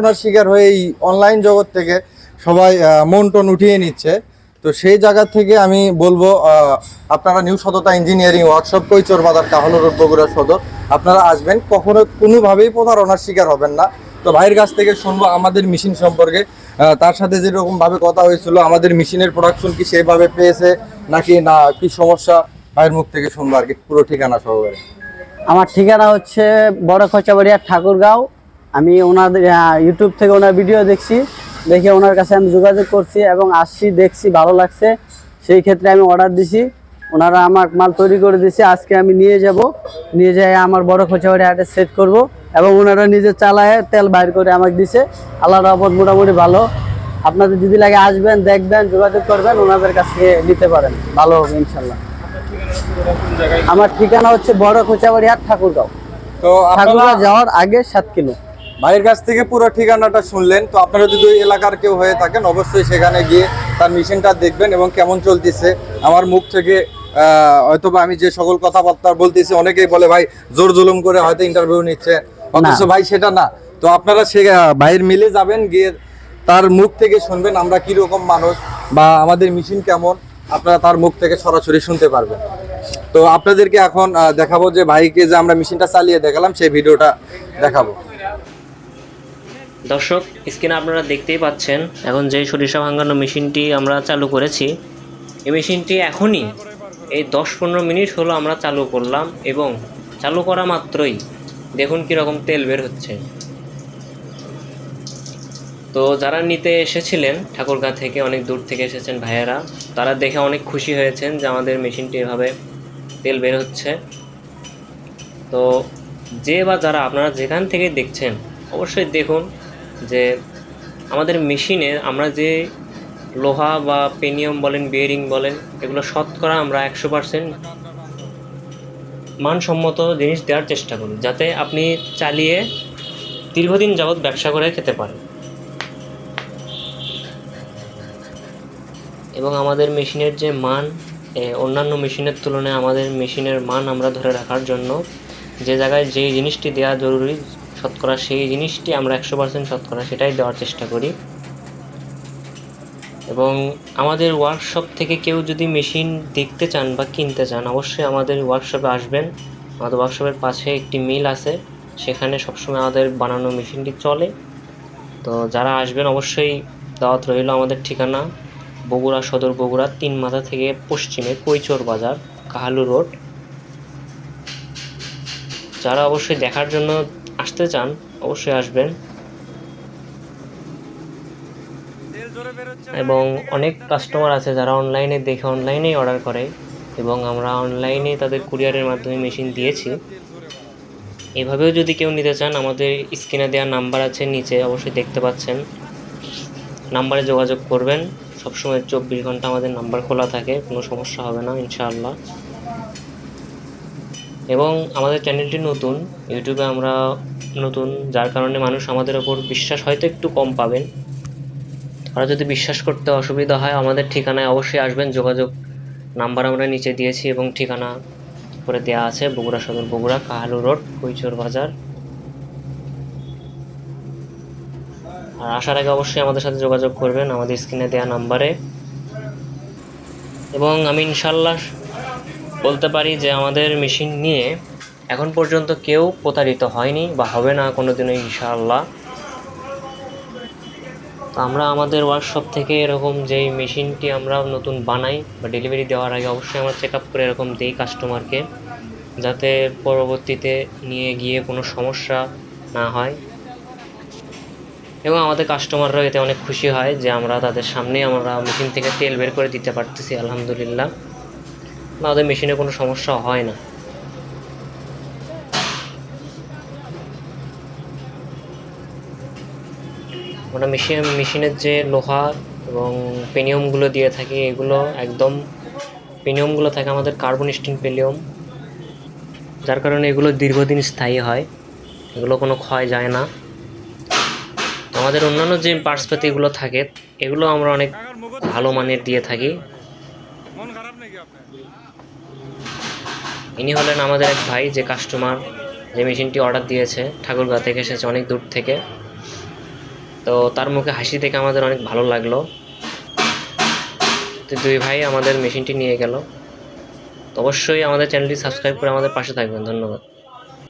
প্রতারণার শিকার হয়ে এই অনলাইন জগৎ থেকে সবাই মন টন উঠিয়ে নিচ্ছে। তো সেই জায়গা থেকে আমি বলব আপনারা নিউ সততা ইঞ্জিনিয়ারিং ওয়ার্কশপ কৈচর বাজার কাহল বগুড়া সদর, আপনারা আসবেন। কখনো কোনোভাবেই প্রতারণার শিকার হবেন না। তো ভাইয়ের কাছ থেকে শুনব আমাদের মেশিন সম্পর্কে। তার সাথে যেরকম ভাবে কথা হয়েছিল, আমাদের মেশিনের প্রোডাকশন কি সেভাবে পেয়েছে নাকি না, কি সমস্যা? ভাইয়ের মুখ থেকে শুনব আর কি, পুরো ঠিকানা সহকারে। আমার ঠিকানা হচ্ছে বড় খচাবাড়িয়া ঠাকুরগাঁও আমি ওনাদের ইউটিউব থেকে ওনার ভিডিও দেখছি দেখে ওনার কাছে আমি যোগাযোগ করছি এবং আসছি দেখছি ভালো লাগছে। সেই ক্ষেত্রে আমি অর্ডার দিছি ওনারা আমার মাল তৈরি করে দিয়েছে আজকে আমি নিয়ে যাব। নিয়ে যাই আমার বড় খোঁচাবাড়ি হাটে সেট করব এবং ওনারা নিজে চালায় তেল বাইর করে আমাকে দিছে। আল্লাহ রহমত মোটামুটি ভালো। আপনাদের যদি লাগে আসবেন দেখবেন যোগাযোগ করবেন ওনাদের কাছে নিতে পারেন। ভালো হবে ইনশাল্লাহ আমার ঠিকানা হচ্ছে বড় খোঁচাবাড়ি হাট ঠাকুরগাঁও। তো ঠাকুরগাঁও যাওয়ার আগে সাত কিলো। ভাইয়ের কাছ থেকে পুরো ঠিকানাটা শুনলেন। তো আপনারা যদি ওই এলাকার কেউ হয়ে থাকেন অবশ্যই সেখানে গিয়ে তার মেশিনটা দেখবেন এবং কেমন চলতেছে। আমার মুখ থেকে হয়তোবা আমি যে সকল কথাবার্তা বলতেছি অনেকেই বলে ভাই জোর জুলুম করে হয়তো ইন্টারভিউ নিচ্ছে। অথচ ভাই সেটা না। তো আপনারা সে ভাইয়ের মিলে যাবেন গিয়ে তার মুখ থেকে শুনবেন আমরা কি রকম মানুষ বা আমাদের মেশিন কেমন। আপনারা তার মুখ থেকে সরাসরি শুনতে পারবেন। তো আপনাদেরকে এখন দেখাবো যে ভাইকে যে আমরা মেশিনটা চালিয়ে দেখালাম সেই ভিডিওটা দেখাবো। দর্শক স্ক্রিনে আপনারা দেখতেই পাচ্ছেন, এখন যে সরিষা ভাঙানো মেশিনটি আমরা চালু করেছি, এই মেশিনটি এখনই এই দশ পনেরো মিনিট হলো আমরা চালু করলাম এবং চালু করা মাত্রই দেখুন কীরকম তেল বের হচ্ছে। তো যারা নিতে এসেছিলেন, ঠাকুরগাঁ থেকে, অনেক দূর থেকে এসেছেন ভাইয়েরা, তারা দেখে অনেক খুশি হয়েছেন যে আমাদের মেশিনটি এভাবে তেল বের হচ্ছে। তো যে বা যারা আপনারা যেখান থেকে দেখছেন, অবশ্যই দেখুন যে আমাদের মেশিনে আমরা যে লোহা বা পেনিয়াম বলেন, বিয়ারিং বলেন, এগুলো শতকরা আমরা একশো পার্সেন্ট মানসম্মত জিনিস দেওয়ার চেষ্টা করি, যাতে আপনি চালিয়ে দীর্ঘদিন যাবৎ ব্যবসা করে খেতে পারেন। এবং আমাদের মেশিনের যে মান অন্যান্য মেশিনের তুলনায় আমাদের মেশিনের মান আমরা ধরে রাখার জন্য যে জায়গায় যেই জিনিসটি দেওয়া জরুরি শতকরা সেই জিনিসটি আমরা একশো পার্সেন্ট শতকরা সেটাই দেওয়ার চেষ্টা করি। এবং আমাদের ওয়ার্কশপ থেকে কেউ যদি মেশিন দেখতে চান বা কিনতে চান, অবশ্যই আমাদের ওয়ার্কশপে আসবেন। আমাদের ওয়ার্কশপের পাশে একটি মিল আছে, সেখানে সবসময় আমাদের বানানো মেশিনটি চলে। তো যারা আসবেন, অবশ্যই দাওয়াত রইল আমাদের ঠিকানা, বগুড়া সদর বগুড়া, তিন মাথা থেকে পশ্চিমে কৈচোর বাজার, কাহালু রোড। যারা অবশ্যই দেখার জন্য আসতে চান, অবশ্যই আসবেন। এবং অনেক কাস্টমার আছে যারা অনলাইনে দেখে অনলাইনেই অর্ডার করে এবং আমরা অনলাইনে তাদের কুরিয়ারের মাধ্যমে মেশিন দিয়েছি। এভাবেও যদি কেউ নিতে চান, আমাদের স্ক্রিনে দেওয়া নাম্বার আছে, নিচে অবশ্যই দেখতে পাচ্ছেন। নাম্বারে যোগাযোগ করবেন। সবসময় চব্বিশ ঘণ্টা আমাদের নাম্বার খোলা থাকে, কোনো সমস্যা হবে না, ইনশাআল্লাহ। এবং আমাদের চ্যানেলটি নতুন ইউটিউবে আমরা নতুন, যার কারণে মানুষ আমাদের ওপর বিশ্বাস হয়তো একটু কম পাবেন। আর যদি বিশ্বাস করতে অসুবিধা হয়, আমাদের ঠিকানায় অবশ্যই আসবেন। যোগাযোগ নাম্বার আমরা নিচে দিয়েছি এবং ঠিকানা করে দেওয়া আছে, বগুড়া সদর, বগুড়া, কাহালু রোড, কৈচোর বাজার। আর আসার আগে অবশ্যই আমাদের সাথে যোগাযোগ করবেন, আমাদের স্ক্রিনে দেওয়া নাম্বারে। এবং আমি ইনশাল্লাহ বলতে পারি যে আমাদের মেশিন নিয়ে এখন পর্যন্ত কেউ প্রতারিত হয়নি বা হবে না কোনো দিনও ইনশাআল্লাহ। তো আমরা আমাদের ওয়ার্কশপ থেকে এরকম যেই মেশিনটি আমরা নতুন বানাই বা ডেলিভারি দেওয়ার আগে অবশ্যই আমরা চেক আপ করে এরকম দিই কাস্টমারকে যাতে পরবর্তীতে নিয়ে গিয়ে কোনো সমস্যা না হয়। এবং আমাদের কাস্টমাররাও এতে অনেক খুশি হয় যে আমরা তাদের সামনেই আমরা মেশিন থেকে তেল বের করে দিতে পারতেছি, আলহামদুলিল্লাহ। বা ওদের মেশিনে কোনো সমস্যা হয় না। আমরা মেশিন, মেশিনের যে লোহা এবং পেনিয়ামগুলো দিয়ে থাকি, এগুলো একদম পেনিয়ামগুলো থাকে আমাদের কার্বন স্টিন পেলিয়াম, যার কারণে এগুলো দীর্ঘদিন স্থায়ী হয়, এগুলো কোনো ক্ষয় যায় না। আমাদের অন্যান্য যে পার্টসপাতিগুলো থাকে, এগুলো আমরা অনেক ভালো মানের দিয়ে থাকি। ইনি হলেন আমাদের এক ভাই যে কাস্টমার যে মেশিনটি অর্ডার দিয়েছে ঠাকুরগাঁ থেকে, এসেছে অনেক দূর থেকে। তো তার মুখে হাসি দেখে আমাদের অনেক ভালো লাগল। তো দুই ভাই আমাদের মেশিনটি নিয়ে গেল। অবশ্যই আমাদের চ্যানেলটি সাবস্ক্রাইব করে আমাদের পাশে থাকবেন। ধন্যবাদ।